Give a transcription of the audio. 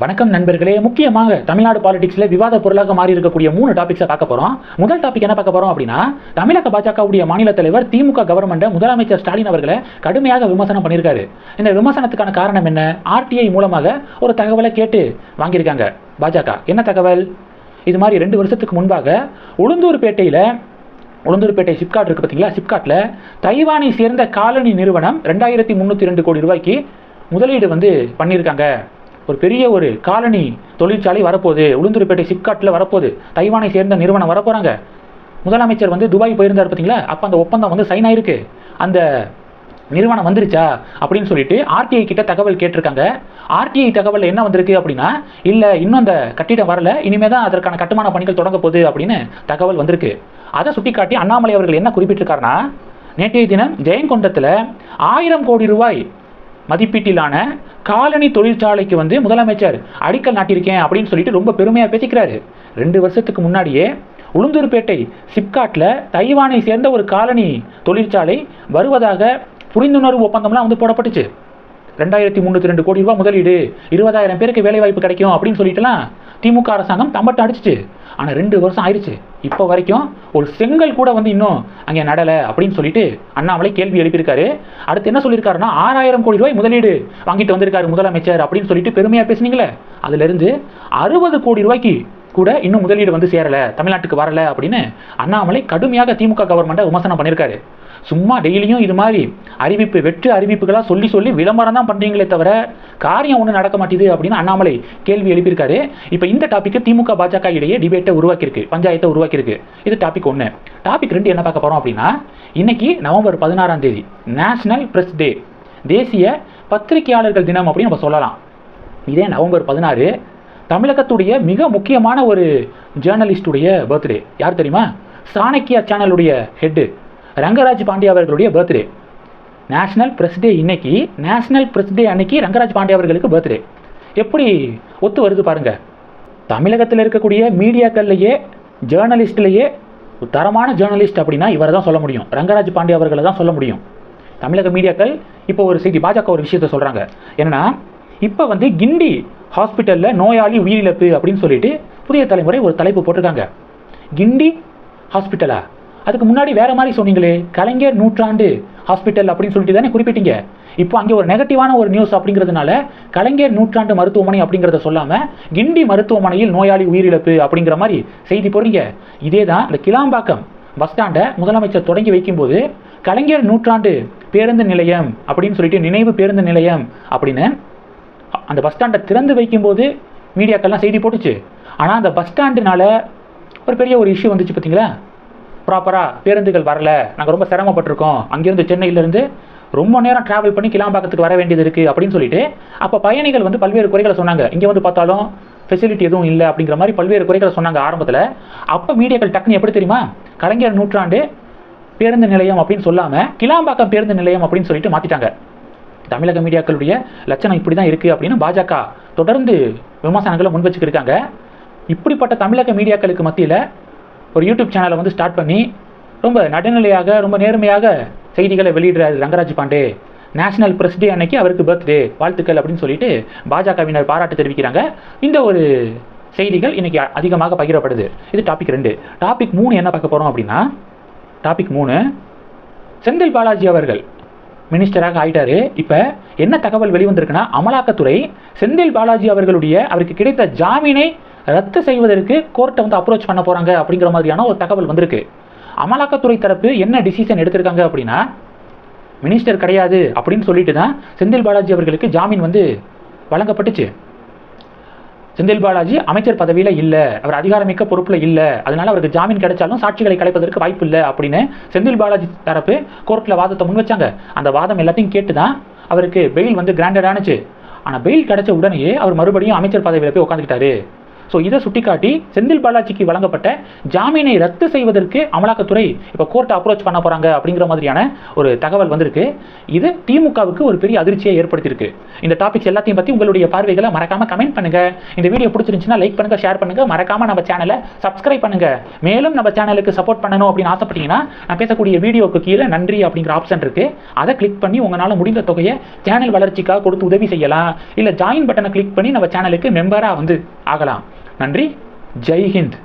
வணக்கம் நண்பர்களே. முக்கியமாக தமிழ்நாடு பாலிடிக்ஸ்ல விவாத பொருளாக மாறி இருக்கக்கூடிய மூணு டாபிக்ஸை பார்க்க போகிறோம் முதல் டாபிக் என்ன பார்க்க போகிறோம் அப்படின்னா தமிழக பாஜகவுடைய மாநில தலைவர் திமுக கவர்மெண்ட்டை முதலமைச்சர் ஸ்டாலின் அவர்களை கடுமையாக விமர்சனம் பண்ணியிருக்காரு. இந்த விமர்சனத்துக்கான காரணம் என்ன? ஆர்டிஐ மூலமாக ஒரு தகவலை கேட்டு வாங்கியிருக்காங்க பாஜக. என்ன தகவல்? இது மாதிரி ரெண்டு வருஷத்துக்கு முன்பாக உளுந்தூர்பேட்டையில் உளுந்தூர்பேட்டை சிப்காட் இருக்கு பார்த்தீங்களா? சிப்காட்டில் தைவானை சேர்ந்த காலனி நிறுவனம் ரெண்டாயிரத்தி முந்நூற்றி ரெண்டு கோடி ரூபாய்க்கு முதலீடு வந்து பண்ணியிருக்காங்க. ஒரு பெரிய ஒரு காலனி தொழிற்சாலை வரப்போகுது. உளுந்தூர்பேட்டை சிப்காட்டில் வரப்போகுது. தைவானை சேர்ந்த நிறுவனம் வரப்போகிறாங்க முதலமைச்சர் வந்து துபாய் போயிருந்தார் பார்த்தீங்களா அப்போ அந்த ஒப்பந்தம் வந்து சைன் ஆயிருக்கு. அந்த நிறுவனம் வந்துருச்சா? அப்படின்னு சொல்லிட்டு ஆர்டிஐ கிட்ட தகவல் கேட்டிருக்காங்க. ஆர்டிஐ தகவல் என்ன வந்திருக்கு அப்படின்னா இல்லை இன்னும் அந்த கட்டிடம் வரல இனிமே தான் அதற்கான கட்டுமான பணிகள் தொடங்க போகுது அப்படின்னு தகவல் வந்திருக்கு. அதை சுட்டிக்காட்டி அண்ணாமலை அவர்கள் என்ன குறிப்பிட்டிருக்காருன்னா நேற்றைய தினம் ஜெயங்கொண்டத்தில் ஆயிரம் கோடி ரூபாய் மதிப்பீட்டிலான காலனி தொழிற்சாலைக்கு வந்து முதலமைச்சர் அடிக்கல் நாட்டியிருக்கேன் அப்படின்னு சொல்லிட்டு ரொம்ப பெருமையாக பேசிக்கிறாரு. ரெண்டு வருஷத்துக்கு முன்னாடியே உளுந்தூர்பேட்டை சிப்காட்டில் தைவானை சேர்ந்த ஒரு காலனி தொழிற்சாலை வருவதாக புரிந்துணர்வு ஒப்பந்தம்லாம் வந்து போடப்பட்டுச்சு. ரெண்டாயிரத்தி முந்நூற்றி ரெண்டு கோடி ரூபா முதலீடு இருபதாயிரம் பேருக்கு வேலைவாய்ப்பு கிடைக்கும் அப்படின்னு சொல்லிட்டுலாம் திமுக அரசாங்கம் தம்பட்டை அடிச்சிச்சு. ஆனால் ரெண்டு வருஷம் ஆயிடுச்சு இப்போ வரைக்கும் ஒரு செங்கல் கூட வந்து இன்னும் அங்கே நடலை அப்படின்னு சொல்லிட்டு அண்ணாமலை கேள்வி எழுப்பியிருக்காரு. அடுத்து என்ன சொல்லியிருக்காருன்னா ஆறாயிரம் கோடி ரூபாய் முதலீடு வாங்கிட்டு வந்திருக்காரு முதலமைச்சர் அப்படின்னு சொல்லிட்டு பெருமையாக பேசுனீங்களே. அதுலேருந்து அறுபது கோடி ரூபாய்க்கு கூட இன்னும் முதலீடு வந்து சேரலை தமிழ்நாட்டுக்கு வரலை அப்படின்னு அண்ணாமலை கடுமையாக திமுக கவர்மெண்ட்டை விமர்சனம் பண்ணியிருக்காரு. சும்மா டெய்லியும் இது மாதிரி அறிவிப்பு வெற்று அறிவிப்புகளாக சொல்லி சொல்லி விளம்பரம் தான் பண்ணுறீங்களே தவிர காரியம் ஒன்றும் நடக்க மாட்டேது அப்படின்னு அண்ணாமலை கேள்வி எழுப்பியிருக்காரு. இப்போ இந்த டாப்பிக்கு திமுக பாஜக இடையே டிபேட்டை உருவாக்கியிருக்கு பஞ்சாயத்தை உருவாக்கியிருக்கு. இது டாபிக் ஒன்று டாபிக் ரெண்டு என்ன பார்க்க போகிறோம் அப்படின்னா இன்னைக்கு நவம்பர் பதினாறாம் தேதி நேஷனல் பிரஸ் டே தேசிய பத்திரிகையாளர்கள் தினம் அப்படின்னு நம்ம சொல்லலாம். இதே நவம்பர் பதினாறு தமிழகத்துடைய மிக முக்கியமான ஒரு ஜேர்னலிஸ்டுடைய பர்த்டே யார் தெரியுமா? சாணக்கியா சேனலுடைய ஹெட்டு ரங்கராஜ் பாண்டியா அவர்களுடைய பர்த்டே நேஷனல் பிரஸ் டே இன்னைக்கு நேஷனல் பிரஸ் டே அன்னைக்கு ரங்கராஜ் பாண்டியா அவர்களுக்கு பர்த்டே எப்படி ஒத்து வருது பாருங்க. தமிழகத்தில் இருக்கக்கூடிய மீடியாக்கள்லையே ஜேர்னலிஸ்ட்லேயே தரமான ஜேர்னலிஸ்ட் அப்படின்னா இவரை தான் சொல்ல முடியும். ரங்கராஜ் பாண்டியா அவர்களை தான் சொல்ல முடியும். தமிழக மீடியாக்கள் இப்போ ஒரு செய்தி பாஜக ஒரு விஷயத்த சொல்கிறாங்க என்னன்னா இப்போ வந்து கிண்டி ஹாஸ்பிட்டலில் நோயாளி உயிரிழப்பு அப்படின்னு சொல்லிட்டு புதிய தலைமுறை ஒரு தலைப்பு போட்டிருக்காங்க. கிண்டி ஹாஸ்பிட்டலா அதுக்கு முன்னாடி வேற மாதிரி சொன்னீங்களே கலைஞர் நூற்றாண்டு ஹாஸ்பிட்டல் அப்படின்னு சொல்லிட்டு தானே குறிப்பிட்டீங்க. இப்போ அங்கே ஒரு நெகட்டிவான ஒரு நியூஸ் அப்படிங்கிறதுனால கலைஞர் நூற்றாண்டு மருத்துவமனை அப்படிங்கிறத சொல்லாமல் கிண்டி மருத்துவமனையில் நோயாளி உயிரிழப்பு அப்படிங்கிற மாதிரி செய்தி போடுறீங்க. இதே தான் இந்த கிளாம்பாக்கம் பஸ் ஸ்டாண்டை முதலமைச்சர் தொடங்கி வைக்கும்போது கலைஞர் நூற்றாண்டு பேருந்து நிலையம் அப்படின்னு சொல்லிட்டு நினைவு பேருந்து நிலையம் அப்படின்னு அந்த பஸ் ஸ்டாண்டை திறந்து வைக்கும்போது மீடியாக்கள்லாம் செய்தி போட்டுச்சு. ஆனால் அந்த பஸ் ஸ்டாண்டுனால ஒரு பெரிய ஒரு இஷ்யூ வந்துச்சு பார்த்தீங்களா ப்ராப்பராக பேருந்துகள் வரல. நாங்கள் ரொம்ப சிரமப்பட்டிருக்கோம். அங்கேருந்து சென்னையிலேருந்து ரொம்ப நேரம் ட்ராவல் பண்ணி கிளாம்பாக்கத்துக்கு வர வேண்டியது இருக்குது அப்படின்னு சொல்லிட்டு அப்போ பயணிகள் வந்து பல்வேறு குறைகளை சொன்னாங்க. இங்கே வந்து பார்த்தாலும் ஃபெசிலிட்டி எதுவும் இல்லை அப்படிங்கிற மாதிரி பல்வேறு குறைகளை சொன்னாங்க ஆரம்பத்தில். அப்போ மீடியாக்கள் டக்குன்னு எப்படி தெரியுமா? கலைஞர் நூற்றாண்டு பேருந்து நிலையம் அப்படின்னு சொல்லாமல் கிளாம்பாக்கம் பேருந்து நிலையம் அப்படின்னு சொல்லிட்டு மாற்றிட்டாங்க தமிழக மீடியாக்களுடைய லட்சணம் இப்படி தான் இருக்குது அப்படின்னு பாஜக தொடர்ந்து விமர்சனங்களை முன் வச்சுக்கிருக்காங்க. இப்படிப்பட்ட தமிழக மீடியாக்களுக்கு மத்தியில் ஒரு யூடியூப் சேனலை வந்து ஸ்டார்ட் பண்ணி ரொம்ப நடுநிலையாக ரொம்ப நேர்மையாக செய்திகளை வெளியிடுறாரு Rangaraj Pandey. National Press Day அன்னைக்கு அவருக்கு பர்த்டே வாழ்த்துக்கள் அப்படின்னு சொல்லிட்டு பாஜகவினர் பாராட்டு தெரிவிக்கிறாங்க. இந்த ஒரு செய்திகள் இன்னைக்கு அதிகமாக பகிரப்படுது. இது டாபிக் ரெண்டு. டாபிக் மூணு என்ன பார்க்க போகிறோம் அப்படின்னா டாபிக் மூணு செந்தில் பாலாஜி அவர்கள் மினிஸ்டராக ஆயிட்டாரு. இப்போ என்ன தகவல் வெளிவந்திருக்குன்னா அமலாக்கத்துறை செந்தில் பாலாஜி அவர்களுடைய அவருக்கு கிடைத்த ஜாமீனை ரத்து செய்வதற்கு கோர்ட்டை வந்து அப்ரோச் பண்ண போகிறாங்க அப்படிங்கிற மாதிரியான ஒரு தகவல் வந்திருக்கு. அமலாக்கத்துறை தரப்பு என்ன டிசிஷன் எடுத்திருக்காங்க அப்படின்னா மினிஸ்டர் கிடையாது அப்படின்னு சொல்லிட்டு தான் செந்தில் பாலாஜி அவர்களுக்கு ஜாமீன் வந்து வழங்கப்பட்டுச்சு. செந்தில் பாலாஜி அமைச்சர் பதவியில் இல்லை. அவர் அதிகாரமிக்க பொறுப்பில் இல்லை. அதனால அவருக்கு ஜாமீன் கிடைச்சாலும் சாட்சிகளை கலைப்பதற்கு வாய்ப்பு இல்லை அப்படின்னு செந்தில் பாலாஜி தரப்பு கோர்ட்டில் வாதத்தை முன் வச்சாங்க. அந்த வாதம் எல்லாத்தையும் கேட்டு தான் அவருக்கு பெயில் வந்து கிராண்டட் ஆனுச்சு. ஆனால் பெயில் கிடைச்ச உடனேயே அவர் மறுபடியும் அமைச்சர் பதவியில் போய் உட்காந்துக்கிட்டாரு ஸோ இதை சுட்டிக்காட்டி செந்தில் பாலாஜிக்கு வழங்கப்பட்ட ஜாமீனை ரத்து செய்வதற்கு அமலாக்கத்துறை இப்போ கோர்ட்டை அப்ரோச் பண்ண போகிறாங்க அப்படிங்கிற மாதிரியான ஒரு தகவல் வந்திருக்கு. இது திமுகவுக்கு ஒரு பெரிய அதிர்ச்சியை ஏற்படுத்தியிருக்கு. இந்த டாபிக்ஸ் எல்லாத்தையும் பற்றி உங்களுடைய பார்வைகளை மறக்காமல் கமெண்ட் பண்ணுங்கள் இந்த வீடியோ பிடிச்சிருந்துச்சுன்னா லைக் பண்ணுங்கள் ஷேர் பண்ணுங்கள் மறக்காமல் நம்ம சேனலை சப்ஸ்கிரைப் பண்ணுங்கள் மேலும் நம்ம சேனலுக்கு சப்போர்ட் பண்ணணும் அப்படின்னு ஆசைப்பட்டீங்கன்னா நான் பேசக்கூடிய வீடியோக்கு கீழே நன்றி அப்படிங்கிற ஆப்ஷன் இருக்குது அதை கிளிக் பண்ணி உங்களால் முடிந்த தொகையை சேனல் வளர்ச்சிக்காக கொடுத்து உதவி செய்யலாம். இல்லை ஜாயின் பட்டனை கிளிக் பண்ணி நம்ம சேனலுக்கு மெம்பராக வந்து ஆகலாம். நன்றி. ஜெய் ஹிந்த்